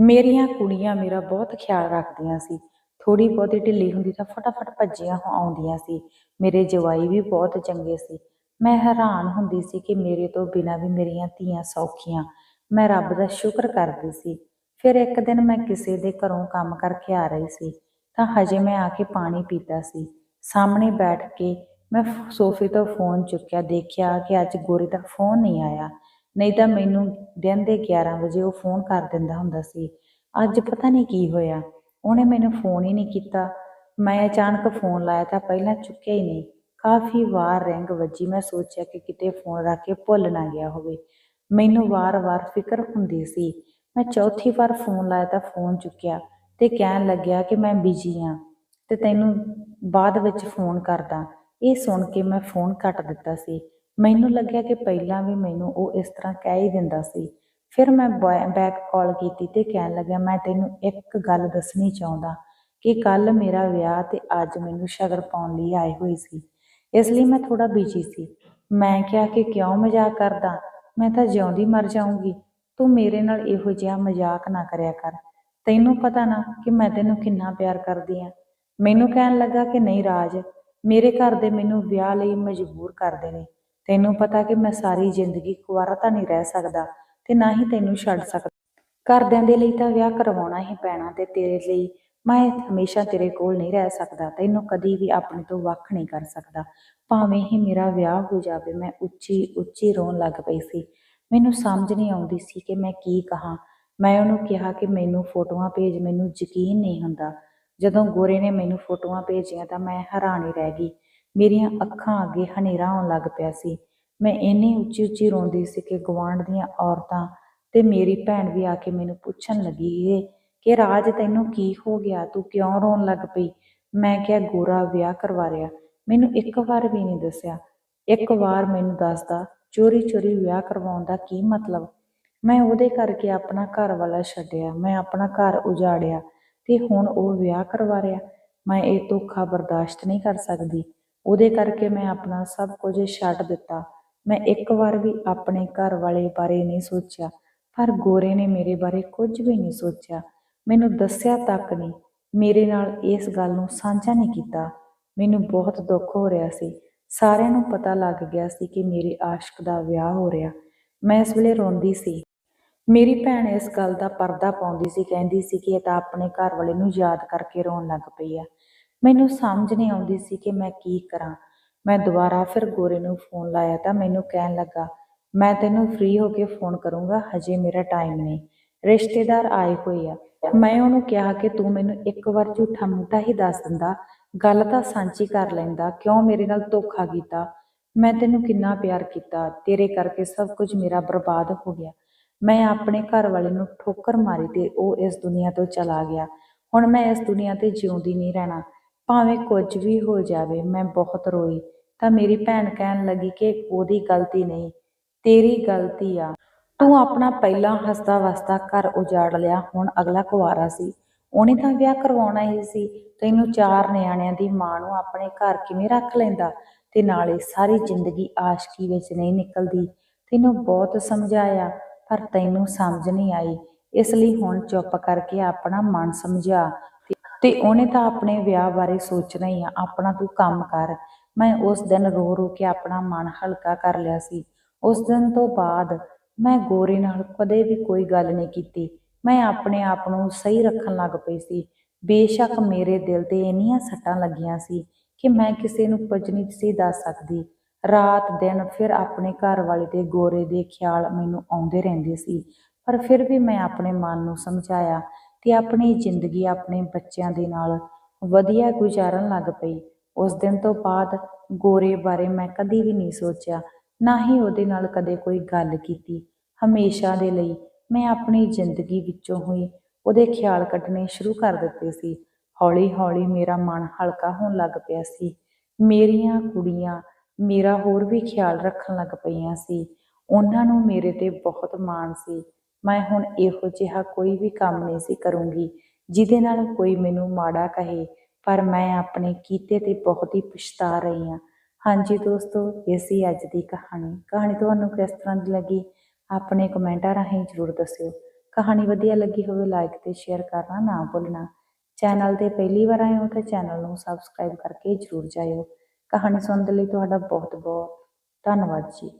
ਮੇਰੀਆਂ ਕੁੜੀਆਂ ਮੇਰਾ ਬਹੁਤ ਖਿਆਲ ਰੱਖਦੀਆਂ ਸੀ। ਥੋੜੀ ਬਹੁਤੀ ਢਿੱਲੀ ਹੁੰਦੀ ਤਾਂ ਫਟਾਫਟ ਭੱਜੀਆਂ ਆਉਂਦੀਆਂ ਸੀ। ਮੇਰੇ ਜਵਾਈ ਵੀ ਬਹੁਤ ਚੰਗੇ ਸੀ। ਮੈਂ ਹੈਰਾਨ ਹੁੰਦੀ ਸੀ ਕਿ ਮੇਰੇ ਤੋਂ ਬਿਨਾਂ ਵੀ ਮੇਰੀਆਂ ਧੀਆਂ ਸੌਖੀਆਂ। ਮੈਂ ਰੱਬ ਦਾ ਸ਼ੁਕਰ ਕਰਦੀ ਸੀ। ਫਿਰ ਇੱਕ ਦਿਨ ਮੈਂ ਕਿਸੇ ਦੇ ਘਰੋਂ ਕੰਮ ਕਰਕੇ ਆ ਰਹੀ ਸੀ। ਤਾਂ ਹਜੇ ਮੈਂ ਆ ਕੇ ਪਾਣੀ ਪੀਤਾ ਸੀ। ਸਾਹਮਣੇ ਬੈਠ ਕੇ ਮੈਂ ਸੋਫੇ ਤੋਂ ਫੋਨ ਚੁੱਕਿਆ। ਦੇਖਿਆ ਕਿ ਅੱਜ ਗੋਰੀ ਦਾ ਫੋਨ ਨਹੀਂ ਆਇਆ। ਨਹੀਂ ਤਾਂ ਮੈਨੂੰ ਦਿਨ ਦੇ 11 ਵਜੇ ਉਹ ਫੋਨ ਕਰ ਦਿੰਦਾ ਹੁੰਦਾ ਸੀ। ਅੱਜ ਪਤਾ ਨਹੀਂ ਕੀ ਹੋਇਆ। ਉਹਨੇ ਮੈਨੂੰ ਫੋਨ ਹੀ ਨਹੀਂ ਕੀਤਾ। ਮੈਂ ਅਚਾਨਕ ਫੋਨ ਲਾਇਆ ਤਾਂ ਪਹਿਲਾਂ ਚੁੱਕਿਆ ਹੀ ਨਹੀਂ। ਕਾਫੀ ਵਾਰ ਰਿੰਗ ਵੱਜੀ। ਮੈਂ ਸੋਚਿਆ ਕਿ ਕਿਤੇ ਫੋਨ ਰੱਖ ਕੇ ਭੁੱਲ ਨਾ ਗਿਆ ਹੋਵੇ। ਮੈਨੂੰ ਵਾਰ-ਵਾਰ ਫਿਕਰ ਹੁੰਦੀ ਸੀ। ਮੈਂ ਚੌਥੀ ਵਾਰ ਫੋਨ ਲਾਇਆ ਤਾਂ ਫੋਨ ਚੁੱਕਿਆ ਤੇ ਕਹਿਣ ਲੱਗਿਆ ਕਿ ਮੈਂ ਬਿਜ਼ੀ ਹਾਂ ਤੇ ਤੈਨੂੰ ਬਾਅਦ ਵਿੱਚ ਫੋਨ ਕਰਦਾ। ਇਹ ਸੁਣ ਕੇ ਮੈਂ ਫੋਨ ਕੱਟ ਦਿੱਤਾ ਸੀ। ਮੈਨੂੰ ਲੱਗਿਆ ਕਿ ਪਹਿਲਾਂ ਵੀ ਮੈਨੂੰ ਉਹ ਇਸ ਤਰ੍ਹਾਂ ਕਹਿ ਹੀ ਦਿੰਦਾ ਸੀ। ਫਿਰ ਮੈਂ ਬੈਕ ਕਾਲ ਕੀਤੀ ਤੇ ਕਹਿਣ ਲੱਗਿਆ, ਮੈਂ ਤੈਨੂੰ ਇੱਕ ਗੱਲ ਦੱਸਣੀ ਚਾਹੁੰਦਾ ਕਿ ਕੱਲ ਮੇਰਾ ਵਿਆਹ ਤੇ ਅੱਜ ਮੈਨੂੰ ਸ਼ਗਰ ਪਾਉਣ ਲਈ ਆਏ ਹੋਏ ਸੀ। ਇਸ ਲਈ ਮੈਂ ਥੋੜਾ ਬਿਜ਼ੀ ਸੀ। ਮੈਂ ਕਿਹਾ ਕਿ ਕਿਉਂ ਮਜ਼ਾਕ ਕਰਦਾ? ਮੈਂ ਤਾਂ ਜਿਉਂਦੀ ਮਰ ਜਾਊਂਗੀ। ਤੂੰ ਮੇਰੇ ਨਾਲ ਇਹੋ ਜਿਹਾ ਮਜ਼ਾਕ ਨਾ ਕਰਿਆ ਕਰ। ਤੈਨੂੰ ਪਤਾ ਨਾ ਕਿ ਮੈਂ ਤੈਨੂੰ ਕਿੰਨਾ ਪਿਆਰ ਕਰਦੀ ਆ। ਮੈਨੂੰ ਕਹਿਣ ਲੱਗਾ ਕਿ ਨਹੀਂ ਰਾਜ, ਮੇਰੇ ਘਰ ਦੇ ਮੈਨੂੰ ਵਿਆਹ ਲਈ ਮਜਬੂਰ ਕਰਦੇ ਨੇ। ਤੈਨੂੰ ਪਤਾ ਕਿ ਮੈਂ ਸਾਰੀ ਜ਼ਿੰਦਗੀ ਕੁਆਰਾ ਤਾਂ ਨਹੀਂ ਰਹਿ ਸਕਦਾ ਤੇ ਨਾ ਹੀ ਤੈਨੂੰ ਛੱਡ ਸਕਦਾ। ਘਰਦਿਆਂ ਦੇ ਲਈ ਤਾਂ ਵਿਆਹ ਕਰਵਾਉਣਾ ਹੀ ਪੈਣਾ ਤੇ ਤੇਰੇ ਲਈ ਮੈਂ ਹਮੇਸ਼ਾ ਤੇਰੇ ਕੋਲ ਨਹੀਂ ਰਹਿ ਸਕਦਾ। ਤੈਨੂੰ ਕਦੀ ਵੀ ਆਪਣੇ ਤੋਂ ਵੱਖ ਨਹੀਂ ਕਰ ਸਕਦਾ। ਭਾਵੇਂ ਹੀ ਮੇਰਾ ਵਿਆਹ ਹੋ ਜਾਵੇ, ਮੈਂ ਉੱਚੀ ਉੱਚੀ ਰੋਣ ਲੱਗ ਪਈ ਸੀ। ਮੈਨੂੰ ਸਮਝ ਨਹੀਂ ਆਉਂਦੀ ਸੀ ਕਿ ਮੈਂ ਕੀ ਕਹਾਂ। ਮੈਂ ਉਹਨੂੰ ਕਿਹਾ ਕਿ ਮੈਨੂੰ ਫੋਟੋਆਂ ਭੇਜ, ਮੈਨੂੰ ਯਕੀਨ ਨਹੀਂ ਹੁੰਦਾ। ਜਦੋਂ ਗੋਰੇ ਨੇ ਮੈਨੂੰ ਫੋਟੋਆਂ ਭੇਜੀਆਂ ਤਾਂ ਮੈਂ ਹੈਰਾਨੀ ਰਹਿ ਗਈ। ਮੇਰੀਆਂ ਅੱਖਾਂ ਅੱਗੇ ਹਨੇਰਾ ਆਉਣ ਲੱਗ ਪਿਆ ਸੀ। ਮੈਂ ਇੰਨੀ ਉੱਚੀ ਉੱਚੀ ਰੋਂਦੀ ਸੀ ਕਿ ਗਵਾਂਢ ਦੀਆਂ ਔਰਤਾਂ ਤੇ ਮੇਰੀ ਭੈਣ ਵੀ ਆ ਕੇ ਮੈਨੂੰ ਪੁੱਛਣ ਲੱਗੀ ਇਹ ਕਿ ਰਾਜ ਤੈਨੂੰ ਕੀ ਹੋ ਗਿਆ? ਤੂੰ ਕਿਉਂ ਰੋਣ ਲੱਗ ਪਈ? ਮੈਂ ਕਿਹਾ, ਗੋਰਾ, ਵਿਆਹ ਕਰਵਾ ਰਿਹਾ। ਮੈਨੂੰ ਇੱਕ ਵਾਰ ਵੀ ਨਹੀਂ ਦੱਸਿਆ। ਇੱਕ ਵਾਰ ਮੈਨੂੰ ਦੱਸਦਾ ਚੋਰੀ ਚੋਰੀ ਵਿਆਹ ਕਰਵਾਉਣ ਦਾ ਕੀ ਮਤਲਬ? ਮੈਂ ਉਹਦੇ ਕਰਕੇ ਆਪਣਾ ਘਰ ਵਾਲਾ ਛੱਡਿਆ। ਮੈਂ ਆਪਣਾ ਘਰ ਉਜਾੜਿਆ ਤੇ ਹੁਣ ਉਹ ਵਿਆਹ ਕਰਵਾ ਰਿਹਾ। ਮੈਂ ਇਹ ਧੋਖਾ ਬਰਦਾਸ਼ਤ ਨਹੀਂ ਕਰ ਸਕਦੀ। ਉਹਦੇ ਕਰਕੇ ਮੈਂ ਆਪਣਾ ਸਭ ਕੁਝ ਛੱਡ ਦਿੱਤਾ। ਮੈਂ ਇੱਕ ਵਾਰ ਵੀ ਆਪਣੇ ਘਰ ਵਾਲੇ ਬਾਰੇ ਨਹੀਂ ਸੋਚਿਆ, ਪਰ ਗੋਰੇ ਨੇ ਮੇਰੇ ਬਾਰੇ ਕੁਝ ਵੀ ਨਹੀਂ ਸੋਚਿਆ। ਮੈਨੂੰ ਦੱਸਿਆ ਤੱਕ ਨਹੀਂ। ਮੇਰੇ ਨਾਲ ਇਸ ਗੱਲ ਨੂੰ ਸਾਂਝਾ ਨਹੀਂ ਕੀਤਾ। ਮੈਨੂੰ ਬਹੁਤ ਦੁੱਖ ਹੋ ਰਿਹਾ ਸੀ। ਸਾਰਿਆਂ ਨੂੰ ਪਤਾ ਲੱਗ ਗਿਆ ਸੀ ਕਿ ਮੇਰੇ ਆਸ਼ਕ ਦਾ ਵਿਆਹ ਹੋ ਰਿਹਾ। ਮੈਂ ਇਸ ਵੇਲੇ ਰੋਂਦੀ ਸੀ। ਮੇਰੀ ਭੈਣ ਇਸ ਗੱਲ ਦਾ ਪਰਦਾ ਪਾਉਂਦੀ ਸੀ, ਕਹਿੰਦੀ ਸੀ ਕਿ ਇਹ ਤਾਂ ਆਪਣੇ ਘਰ ਵਾਲੇ ਨੂੰ ਯਾਦ ਕਰਕੇ ਰੋਣ ਲੱਗ ਪਈ ਆ। ਮੈਨੂੰ ਸਮਝ ਨਹੀਂ ਆਉਂਦੀ ਸੀ ਕਿ ਮੈਂ ਕੀ ਕਰਾਂ। ਮੈਂ ਦੁਬਾਰਾ ਫਿਰ ਗੋਰੇ ਨੂੰ ਫੋਨ ਲਾਇਆ ਤਾਂ ਮੈਨੂੰ ਕਹਿਣ ਲੱਗਾ, ਮੈਂ ਤੈਨੂੰ ਫ੍ਰੀ ਹੋ ਕੇ ਫੋਨ ਕਰੂੰਗਾ, ਹਜੇ ਮੇਰਾ ਟਾਈਮ ਨਹੀਂ। ਰਿਸ਼ਤੇਦਾਰ ਆਏ ਹੋਏ ਆ। ਮੈਂ ਉਹਨੂੰ ਕਿਹਾ ਕਿ ਤੂੰ ਮੈਨੂੰ ਇੱਕ ਵਾਰ ਝੂਠਾ ਮੂਠਾ ਹੀ ਦੱਸ ਦਿੰਦਾ, ਗੱਲ ਤਾਂ ਸਾਂਝੀ ਕਰ ਲੈਂਦਾ, ਕਿਉਂ ਮੇਰੇ ਨਾਲ ਧੋਖਾ ਕੀਤਾ? ਮੈਂ ਤੈਨੂੰ ਕਿੰਨਾ ਪਿਆਰ ਕੀਤਾ, ਤੇਰੇ ਕਰਕੇ ਸਭ ਕੁਝ ਮੇਰਾ ਬਰਬਾਦ ਹੋ ਗਿਆ। ਮੈਂ ਆਪਣੇ ਘਰ ਵਾਲੇ ਨੂੰ ਠੋਕਰ ਮਾਰੀ ਤੇ ਉਹ ਇਸ ਦੁਨੀਆ ਤੋਂ ਚਲਾ ਗਿਆ। ਹੁਣ ਮੈਂ ਇਸ ਦੁਨੀਆ ਤੇ ਜਿਉਂਦੀ ਨਹੀਂ ਰਹਿਣਾ। ਭਾਵੇਂ ਕੁਝ ਵੀ ਹੋ ਜਾਵੇ, ਮੈਂ ਬਹੁਤ ਰੋਈ। ਤਾਂ ਮੇਰੀ ਭੈਣ ਕਹਿਣ ਲੱਗੀ ਕਿ ਉਹਦੀ ਗਲਤੀ ਨਹੀਂ, ਤੇਰੀ ਗਲਤੀ ਆ। ਤੂੰ ਆਪਣਾ ਪਹਿਲਾਂ ਹੱਸਦਾ ਵਸਦਾ ਘਰ ਉਜਾੜ ਲਿਆ, ਹੁਣ ਅਗਲਾ ਕੁਵਾਰਾ ਸੀ। ਉਹਨੇ ਤਾਂ ਵਿਆਹ ਕਰਵਾਉਣਾ ਹੀ ਸੀ। ਤੈਨੂੰ ਚਾਰ ਨਿਆਣਿਆਂ ਦੀ ਮਾਂ ਨੂੰ ਆਪਣੇ ਘਰ ਕਿਵੇਂ ਰੱਖ ਲੈਂਦਾ? ਤੇ ਨਾਲੇ ਸਾਰੀ ਜ਼ਿੰਦਗੀ ਆਸ਼ਕੀ ਵਿੱਚ ਨਹੀਂ ਨਿਕਲਦੀ। ਤੈਨੂੰ ਬਹੁਤ ਸਮਝਾਇਆ, ਪਰ ਤੈਨੂੰ ਸਮਝ ਨਹੀਂ ਆਈ। ਇਸ ਲਈ ਹੁਣ ਚੁੱਪ ਕਰਕੇ ਆਪਣਾ ਮਨ ਸਮਝਾ। ਤੇ- ਉਹਨੇ ਤਾਂ ਆਪਣੇ ਵਿਆਹ ਬਾਰੇ ਸੋਚਣਾ ਹੀ ਆ, ਆਪਣਾ ਤੂੰ ਕੰਮ ਕਰ। ਮੈਂ ਉਸ ਦਿਨ ਰੋ ਰੋ ਕੇ ਆਪਣਾ ਮਨ ਹਲਕਾ ਕਰ ਲਿਆ ਸੀ। ਉਸ ਦਿਨ ਤੋਂ ਬਾਅਦ ਮੈਂ ਗੋਰੇ ਨਾਲ ਕਦੇ ਵੀ ਕੋਈ ਗੱਲ ਨਹੀਂ ਕੀਤੀ। ਮੈਂ ਆਪਣੇ ਆਪ ਨੂੰ ਸਹੀ ਰੱਖਣ ਲੱਗ ਪਈ ਸੀ। ਬੇਸ਼ੱਕ ਮੇਰੇ ਦਿਲ ਤੇ ਇੰਨੀਆਂ ਸੱਟਾਂ ਲੱਗੀਆਂ ਸੀ ਕਿ ਮੈਂ ਕਿਸੇ ਨੂੰ ਕੁਝ ਨਹੀਂ ਸੀ ਦੱਸ ਸਕਦੀ। ਰਾਤ ਦਿਨ ਫਿਰ ਆਪਣੇ ਘਰ ਵਾਲੇ ਦੇ ਗੋਰੇ ਦੇ ਖਿਆਲ ਮੈਨੂੰ ਆਉਂਦੇ ਰਹਿੰਦੇ ਸੀ, ਪਰ ਫਿਰ ਵੀ ਮੈਂ ਆਪਣੇ ਮਨ ਨੂੰ ਸਮਝਾਇਆ ਤੇ ਆਪਣੀ ਜ਼ਿੰਦਗੀ ਆਪਣੇ ਬੱਚਿਆਂ ਦੇ ਨਾਲ ਵਧੀਆ ਗੁਜ਼ਾਰਨ ਲੱਗ ਪਈ। ਉਸ ਦਿਨ ਤੋਂ ਬਾਅਦ ਗੋਰੇ ਬਾਰੇ ਮੈਂ ਕਦੀ ਵੀ ਨਹੀਂ ਸੋਚਿਆ, ਨਾ ਹੀ ਉਹਦੇ ਨਾਲ ਕਦੇ ਕੋਈ ਗੱਲ ਕੀਤੀ। ਹਮੇਸ਼ਾ ਦੇ ਲਈ ਮੈਂ ਆਪਣੀ ਜ਼ਿੰਦਗੀ ਵਿੱਚੋਂ ਹੀ ਉਹਦੇ ਖਿਆਲ ਕੱਢਣੇ ਸ਼ੁਰੂ ਕਰ ਦਿੱਤੇ ਸੀ। ਹੌਲੀ-ਹੌਲੀ ਮੇਰਾ ਮਨ ਹਲਕਾ ਹੋਣ ਲੱਗ ਪਿਆ ਸੀ। ਮੇਰੀਆਂ ਕੁੜੀਆਂ ਮੇਰਾ ਹੋਰ ਵੀ ਖਿਆਲ ਰੱਖਣ ਲੱਗ ਪਈਆਂ ਸੀ। ਉਹਨਾਂ ਨੂੰ ਮੇਰੇ ਤੇ ਬਹੁਤ ਮਾਣ ਸੀ। ਮੈਂ ਹੁਣ ਇਹੋ ਜਿਹਾ ਕੋਈ ਵੀ ਕੰਮ ਨਹੀਂ ਸੀ ਕਰੂੰਗੀ, ਜਿਹਦੇ ਨਾਲ ਕੋਈ ਮੈਨੂੰ ਮਾੜਾ ਕਹੇ, ਪਰ ਮੈਂ ਆਪਣੇ ਕੀਤੇ ਤੇ ਬਹੁਤ ਹੀ ਪਛਤਾ ਰਹੀ ਹਾਂ। ਹਾਂਜੀ ਦੋਸਤੋ, ਇਹ ਸੀ ਅੱਜ ਦੀ ਕਹਾਣੀ। ਕਹਾਣੀ ਤੁਹਾਨੂੰ ਕਿਸ ਤਰ੍ਹਾਂ ਦੀ ਲੱਗੀ? ਆਪਣੇ ਕਮੈਂਟਾਂ ਰਾਹੀਂ ਜ਼ਰੂਰ ਦੱਸਿਓ। ਕਹਾਣੀ ਵਧੀਆ ਲੱਗੀ ਹੋਵੇ ਲਾਈਕ ਤੇ ਸ਼ੇਅਰ ਕਰਨਾ ਨਾ ਭੁੱਲਣਾ। ਚੈਨਲ ਤੇ ਪਹਿਲੀ ਵਾਰ ਆਏ ਹੋ ਤਾਂ ਚੈਨਲ ਨੂੰ ਸਬਸਕ੍ਰਾਈਬ ਕਰਕੇ ਜ਼ਰੂਰ ਜਾਇਓ। ਕਹਾਣੀ ਸੁਣਨ ਦੇ ਲਈ ਤੁਹਾਡਾ ਬਹੁਤ ਬਹੁਤ ਧੰਨਵਾਦ ਜੀ।